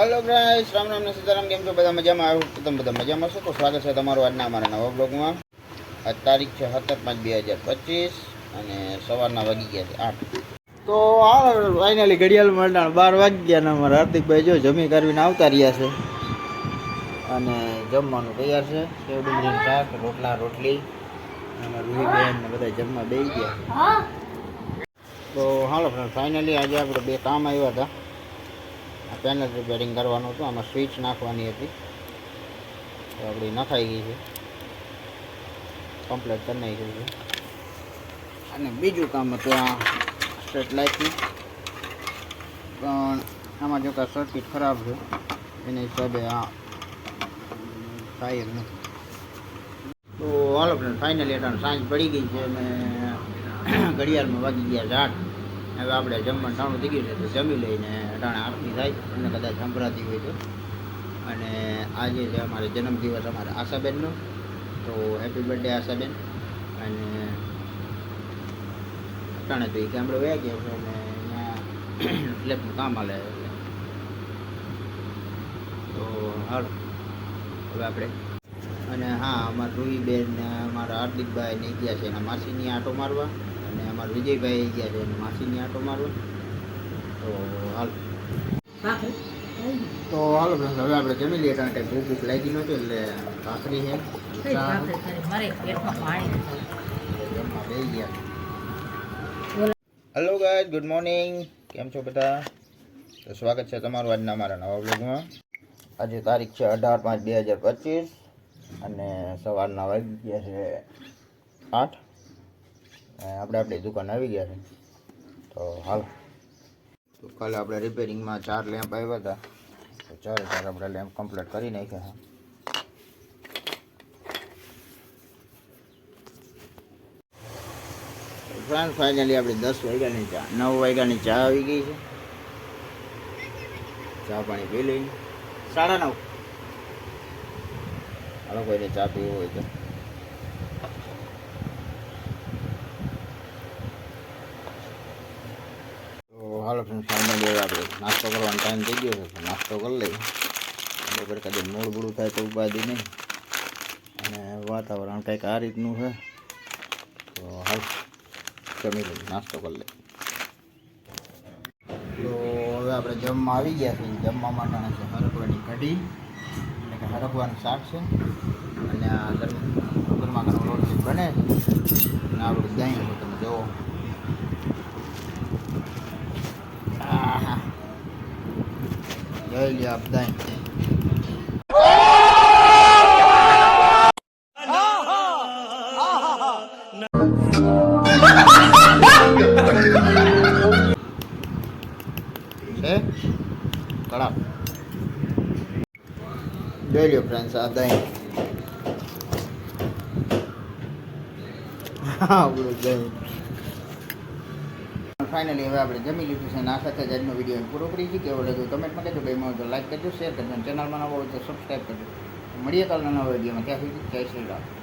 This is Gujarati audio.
હલો ગાઈસ રામ રામ ને સીતારામ કેમ છો? બધા મજામાં? આવ્યું તો તમે બધા મજામાં છો તો સ્વાગત છે તમારું આજના અમારા નવા બ્લોગમાં આજ તારીખ છે સત્તર પાંચ બે હજાર પચીસ અને સવારના વાગી ગયા છે આઠ. તો આ ફાઇનલી ઘડિયાળ મંડાણ બાર વાગી ગયા ને અમારા હાર્દિકભાઈ જો જમી કરવીને આવતા રહ્યા છે. અને જમવાનું તૈયાર છે. સેવ ડુંગળીનું શાક રોટલા રોટલી. અને અમારા રૂહીબેન ને બધા જમવા બેસી ગયા તો હાલો ફ્રેન્ડ ફાઇનલી આજે આપણે બે કામ આવ્યા હતા. આ પેનલ રિપેરિંગ કરવાનું હતું. આમાં સ્વિચ નાખવાની હતી. તો આપણી નખાઈ ગઈ છે. કમ્પ્લેટ કરી નાખી છે. અને બીજું કામ હતું આ સ્ટ્રેટ લાઇટનું પણ આમાં જો કાં સર્કિટ ખરાબ છે, એના હિસાબે આ થાય નથી. તો હાલો ફાઇનલી એટલે સાંજ પડી ગઈ છે. અને ઘડિયાળમાં વાગી ગયા આઠ. હવે આપણે જમવાનું ટાણું થઈ ગયું છે, તો જમી લઈને અટાણે આરતી થાય, અને કદાચ સંભળાતી હોય તો. અને આજે છે અમારે જન્મદિવસ અમારે આશાબેનનો, તો હેપી બર્થડે આશાબેન. અને અટાણે તો એ ગામડે વયા ગયા છે, અને અહીંયા ફ્લેટનું કામ હાલે તો હાલ, હવે આપણે. અને હા, અમારા રૂહીબેન અમારા હાર્દિકભાઈ ને ગયા છે, એના માસીની આંટો મારવા. અને અમારા વિજયભાઈ ગયા છે એના માસીની આંટો મારવા. તો હાલ. તો હાલો friends, હવે આપણે જમી લઈએ કારણ કે ભૂખ ભૂખ લાગી નહોતી એટલે ભાખરી છે. ચા. જમવા બેસી ગયા. હેલો ગાઈઝ ગુડ મોર્નિંગ કેમ છો બધા? તો સ્વાગત છે તમારું આજના અમારા નવા બ્લોગમાં આજે તારીખ છે અઢાર પાંચ બે હજાર પચીસ અને સવારના વાગી ગયા છે આઠ. અને આપણે આપણી દુકાન આવી ગયા છે. તો હાલ. તો કાલે આપણે રિપેરિંગમાં ચાર લેમ્પ આવ્યા હતા. તો ચારે ચાર આપણે લેમ્પ કમ્પ્લીટ કરી નાખ્યા હા ફ્રાન્સ ફાઇનલી આપણે દસ વાગ્યાની ચા નવ વાગ્યાની ચા આવી ગઈ છે. ચા પાણી પી લઈ સાડા નવ. આ કોઈને ચા પીવો હોય તો. હાલો ફ્રેન્ડ ફાઇનલી હવે આપણે નાસ્તો કરવાનો ટાઈમ થઈ ગયો છે નાસ્તો કરી લઈએ. બપોર કદી મૂળ બૂળું થાય તો ઉપાધિ નહીં. અને વાતાવરણ કંઈક આ રીતનું છે, તો હાલ જમી લઈએ, નાસ્તો કરી લઈએ. તો હવે આપણે જમવા આવી ગયા છે જમવા માટેના છે હરકવાની કઢી, એટલે કે હરકવાનું શાક છે. અને આ ગરમ ગરમા રોટલી બને છે. અને આપણું દહીં તમે જુઓ. જોઈ લ્યો આપ દહીં છે કડાપ જોઈ લ્યો ફ્રેન્ડ્સ આ દહીં આપણું દહીં ફાઇનલી હવે આપણે જમી લીધું છે અને આ સાથે જ આજનો વીડિયો પૂરો કરી છે. કેવો લાગ્યો કમેન્ટમાં કહેજો. ભાઈ માં તો લાઈક કરજો શેર કરજો ચેનલમાં નવો હોય તો સબસ્ક્રાઈબ કરજો. મળીએ કાલના નવા વિડીયોમાં. ત્યાં સુધી જય શ્રી રામ.